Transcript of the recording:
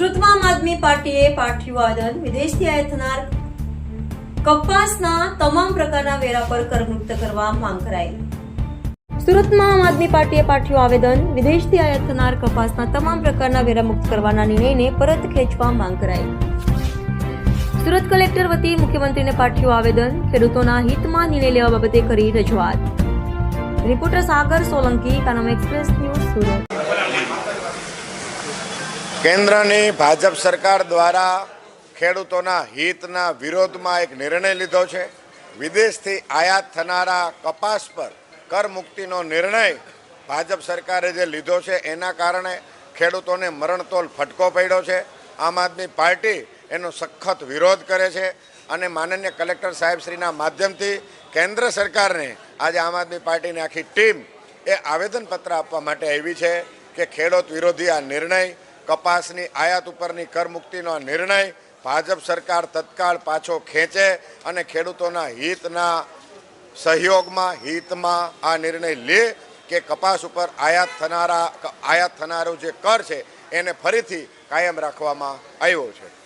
સુરતમાં આમ આદમી પાર્ટીએ પાઠવ્યું આવેદન વિદેશથી આયાત કપાસના તમામ પ્રકારના વેરા પર કરમુક્ત કરવા માંગ કરાઈ. સુરતમાં આમ આદમી પાર્ટીએ પાઠ્યું આવેદન વિદેશથી આયાત થનાર કપાસના તમામ પ્રકારના વેરા મુક્ત કરવાના નિર્ણયને પરત ખેંચવા માંગ કરાઈ. સુરત કલેક્ટર વતી મુખ્યમંત્રીને પાઠ્યું આવેદન ખેડૂતોના હિતમાં નિર્ણય લેવા બાબતે કરી રજૂઆત. Reporter Sagar Solanki, Kanam express news Surat. કેન્દ્રની ભાજપ સરકાર દ્વારા ખેડૂતોના હિતના વિરોધમાં એક નિર્ણય લીધો છે. વિદેશથી આયાત થનારા કપાસ પર કર મુક્તિનો નિર્ણય ભાજપ સરકારે જે લીધો છે, એના કારણે ખેડૂતોને મરણતોલ ફટકો પડ્યો છે. આમ આદમી પાર્ટી એનો સખત વિરોધ કરે છે અને માનનીય કલેક્ટર સાહેબશ્રીના માધ્યમથી કેન્દ્ર સરકારને આજે આમ આદમી પાર્ટીની આખી ટીમ એ આવેદનપત્ર આપવા માટે આવી છે કે ખેડૂત વિરોધી આ નિર્ણય કપાસની આયાત ઉપરની કરમુક્તિનો નિર્ણય ભાજપ સરકાર તત્કાળ પાછો ખેંચે અને ખેડૂતોના હિતના સહયોગમાં, હિતમાં આ નિર્ણય લે કે કપાસ ઉપર આયાત થનારા, આયાત થનારો જે કર છે એને ફરીથી કાયમ રાખવામાં આવ્યો છે.